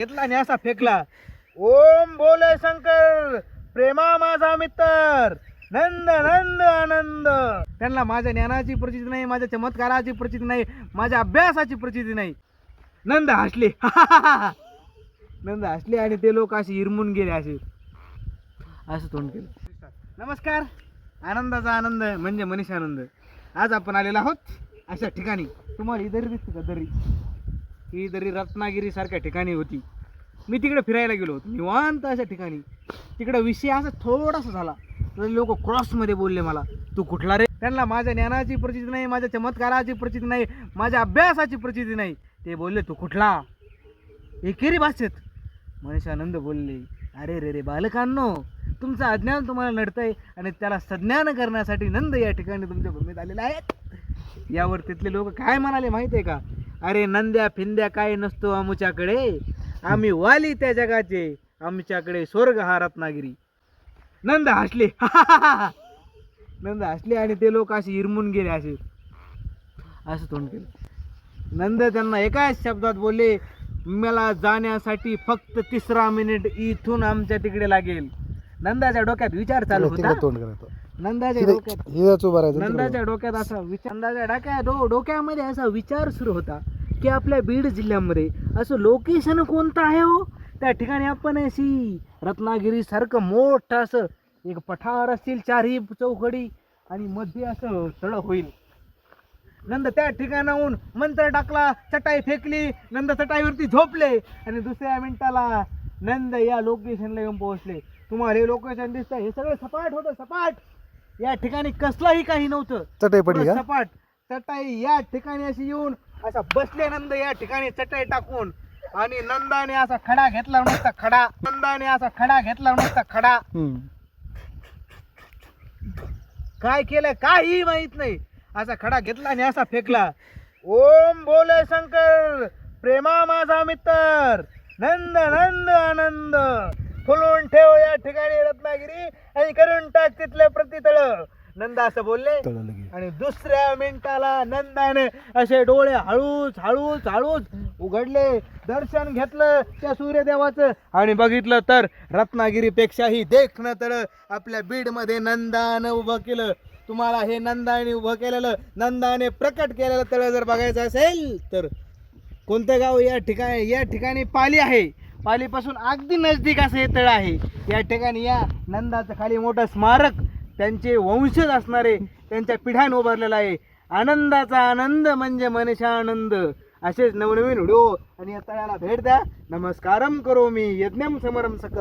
घेतला आणि असा फेकला. ओम बोले शंकर प्रेमा माझा मित्र नंद नंद आनंद. त्यांना माझ्या ज्ञानाची प्रचिती नाही माझ्या चमत्काराची प्रचिती नाही माझ्या अभ्यासाची प्रचिती नाही. नंद हसले. नंद हसले आणि ते लोक असे हिरमून गेले असे. असं तोंड केलं. नमस्कार. आनंदाचा आनंद म्हणजे मनीष आनंद आज आपण आलेलो आहोत अशा ठिकाणी. तुम्हाला इधर दिसते का? दरी. ही जरी रत्नागिरीसारख्या ठिकाणी होती मी तिकडे फिरायला गेलो होतो. निवांत अशा ठिकाणी. तिकडे विषय असा थोडासा झाला तर लोक क्रॉसमध्ये बोलले मला तू कुठला रे? त्यांना माझ्या ज्ञानाची प्रचिती नाही माझ्या चमत्काराची प्रचिती नाही माझ्या अभ्यासाची प्रचिती नाही. ते बोलले तू कुठला? एकेरी भाषेत. मनीषानंद बोलले अरे रे रे बालकांनो तुमचं अज्ञान तुम्हाला नडतंय आणि त्याला सज्ञान करण्यासाठी नंद या ठिकाणी तुमच्या भूमीत आलेले आहेत. यावर तिथले लोक काय म्हणाले माहिती आहे का? अरे नंद्या फिंद्या काय नसतो आमुच्याकडे. आम्ही वाली त्या जगाचे आमच्याकडे स्वर्ग हा रत्नागिरी. नंद हसले. नंद हसले आणि ते लोक असे इरमून गेले असे. असं तोंड केलं. नंद त्यांना एकाच शब्दात बोलले मला जाण्यासाठी फक्त तिसरा मिनिट इथून आमच्या तिकडे लागेल. नंदाच्या डोक्यात विचार चालू होता. तोंड नंदाच्या डोक्यात हिराच उभा राहायचं नंदाच्या डोक्यात असा विचार नंदाच्या डोक्या डो डोक्यामध्ये असा विचार सुरू होता की आपल्या बीड जिल्ह्यामध्ये असं लोकेशन कोणतं आहे हो? त्या ठिकाणी आपण अशी रत्नागिरी सारखं मोठं असं एक पठार असतील चारही चौकडी आणि मध्ये असं तळ होईल. नंद त्या ठिकाणाहून मंत्र टाकला चटाई फेकली नंद चटाईवरती झोपले आणि दुसऱ्या मिनिटाला नंद या लोकेशनला येऊन पोहोचले. तुम्हाला हे लोकेशन दिसतं हे सगळं सपाट होतं सपाट. या ठिकाणी कसलाही काही नव्हतं. चटई पडली का? सपाट चटाई या ठिकाणी अशी येऊन असा बसले नंद या ठिकाणी चटाई टाकून आणि नंदाने असा खडा घेतला नुसता खडा नंदाने असा खडा घेतला नुसता खडा. हम्म. काय केलं काही माहीत नाही. असा खडा घेतला आणि असा फेकला. ओम बोले शंकर प्रेमा माझा मित्र. नंद नंद आनंद. फुलून ठेव या ठिकाणी रत्नागिरी आणि करून टाक तिथलं प्रतितळ. नंद असं बोलले. आणि दुसऱ्या मिनिटाला नंदाने असे डोळे हळूच हळूच हळूच उघडले. दर्शन घेतलं त्या सूर्यदेवाचं. आणि बघितलं तर रत्नागिरीपेक्षाही देखणं तळ आपल्या बीडमध्ये नंदानं उभं केलं. तुम्हाला हे नंदाने उभं केलेलं नंदाने प्रकट केलेलं तळ जर बघायचं असेल तर कोणतं गाव या ठिकाणी या ठिकाणी पाली आहे? पालीपासून अगदी नजदीक असं हे तळ आहे. या ठिकाणी या नंदाचं खाली मोठं स्मारक त्यांचे वंशज असणारे त्यांच्या पिढ्यान उभारलेलं आहे. आनंदाचा आनंद म्हणजे मनीषा आनंद असेच नवनवीन व्हिडिओ. आणि या तळ्याला भेट द्या. नमस्कारम करो मी. यज्ञम समरम सकरो